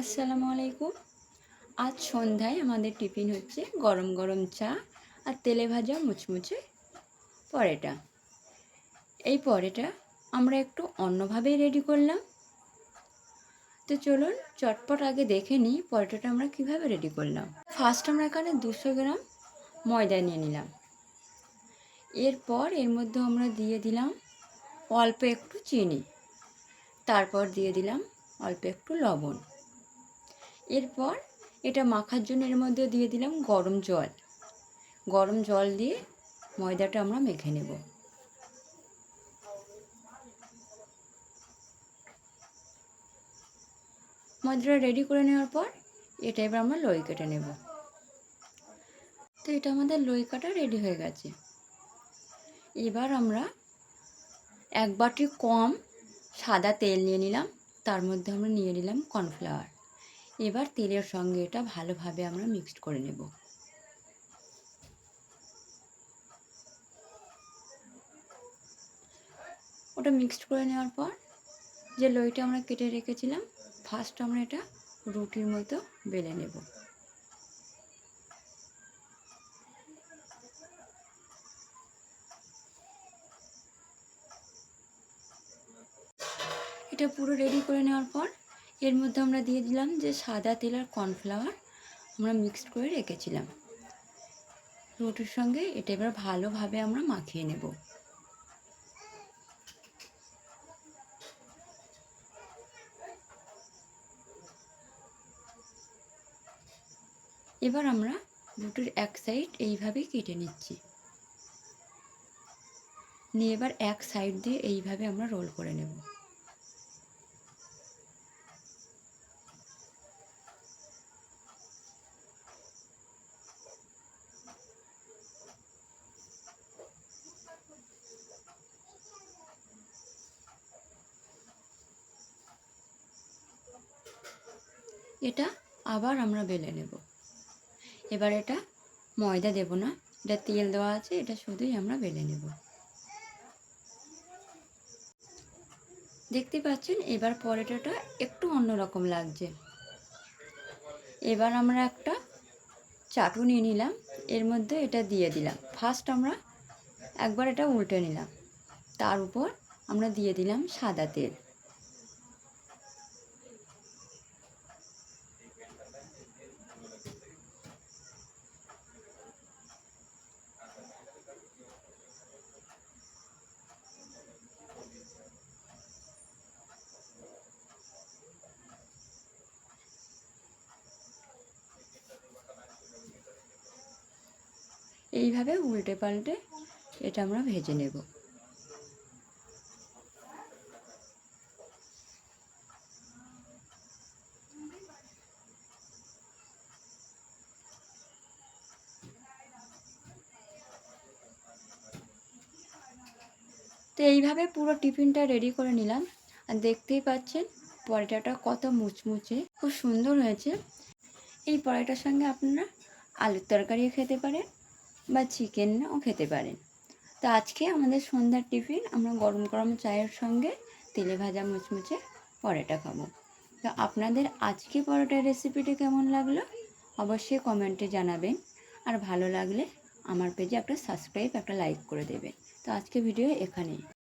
আসসালামু আলাইকুম। আজ সন্ধ্যায় আমাদের টিফিন হচ্ছে গরম গরম চা আর তেলে ভাজা মুচমুচে পরেটা। এই পরেটা আমরা একটু অন্যভাবেই রেডি করলাম। তো চলুন চটপট আগে দেখে নিই পরোটাটা আমরা কীভাবে রেডি করলাম। ফার্স্ট আমরা এখানে দুশো গ্রাম ময়দা নিয়ে নিলাম। এরপর এর মধ্যে আমরা দিয়ে দিলাম অল্প একটু চিনি। তারপর দিয়ে দিলাম অল্প একটু লবণ। এরপর এটা মাখার জন্য এর মধ্যে দিয়ে দিলাম গরম জল। গরম জল দিয়ে ময়দাটা আমরা মেখে নেব। ময়দাটা রেডি করে নেওয়ার পর এটা এবার আমরা লই কেটে নেব। তো এটা আমাদের লই কাটা রেডি হয়ে গেছে। এবার আমরা এক বাটি কম সাদা তেল নিয়ে নিলাম, তার মধ্যে আমরা নিয়ে নিলাম কর্নফ্লাওয়ার। এবার তেলের সঙ্গে এটা ভালোভাবে আমরা মিক্সড করে নেব। ওটা মিক্সড করে নেওয়ার পর যে লইটা আমরা কেটে রেখেছিলাম ফার্স্ট আমরা এটা রুটির মতো বেলে নেব। এটা পুরো রেডি করে নেওয়ার পর এর মধ্যে আমরা দিয়ে দিলাম যে সাদা তেল আর কর্নফ্লাওয়ার আমরা মিক্সড করে রেখেছিলাম। রুটির সঙ্গে এটা এবার ভালোভাবে আমরা মাখিয়ে নেব। এবার আমরা রুটির এক সাইড এইভাবে কেটে নিচ্ছি। নিয়ে এবার এক সাইড দিয়ে এইভাবে আমরা রোল করে নেব। এটা আবার আমরা বেলে নেব। এবার এটা ময়দা দেব না, এটা তেল দেওয়া আছে, এটা শুধুই আমরা বেলে নেব। দেখতে পাচ্ছেন, এবার পরোটাটা একটু অন্যরকম লাগছে। এবার আমরা একটা চাটু নিয়ে নিলাম, এর মধ্যে এটা দিয়ে দিলাম। ফার্স্ট আমরা একবার এটা উল্টে নিলাম। তার উপর আমরা দিয়ে দিলাম সাদা তেল। এইভাবে উল্টে পাল্টে এটা আমরা ভেজে নেব। তো এইভাবে পুরো টিফিনটা রেডি করে নিলাম। আর দেখতেই পাচ্ছেন পরোটাটা কত মুচমুচে, খুব সুন্দর হয়েছে। এই পরোটার সঙ্গে আপনারা আলুর তরকারিও খেতে পারেন। বা চিকেনও খেতে পারেন। তো আজকে আমাদের সন্ধ্যার টিফিন আমরা গরম গরম চায়ের সঙ্গে তেলে ভাজা মুচমুচে পরোটা খাব। তো আপনাদের আজকে পরোটার রেসিপিটি কেমন লাগল? অবশ্যই কমেন্টে জানাবেন। আর ভালো লাগলে আমার পেজে একটা সাবস্ক্রাইব একটা লাইক করে দেবেন। তো আজকে ভিডিও এখানেই।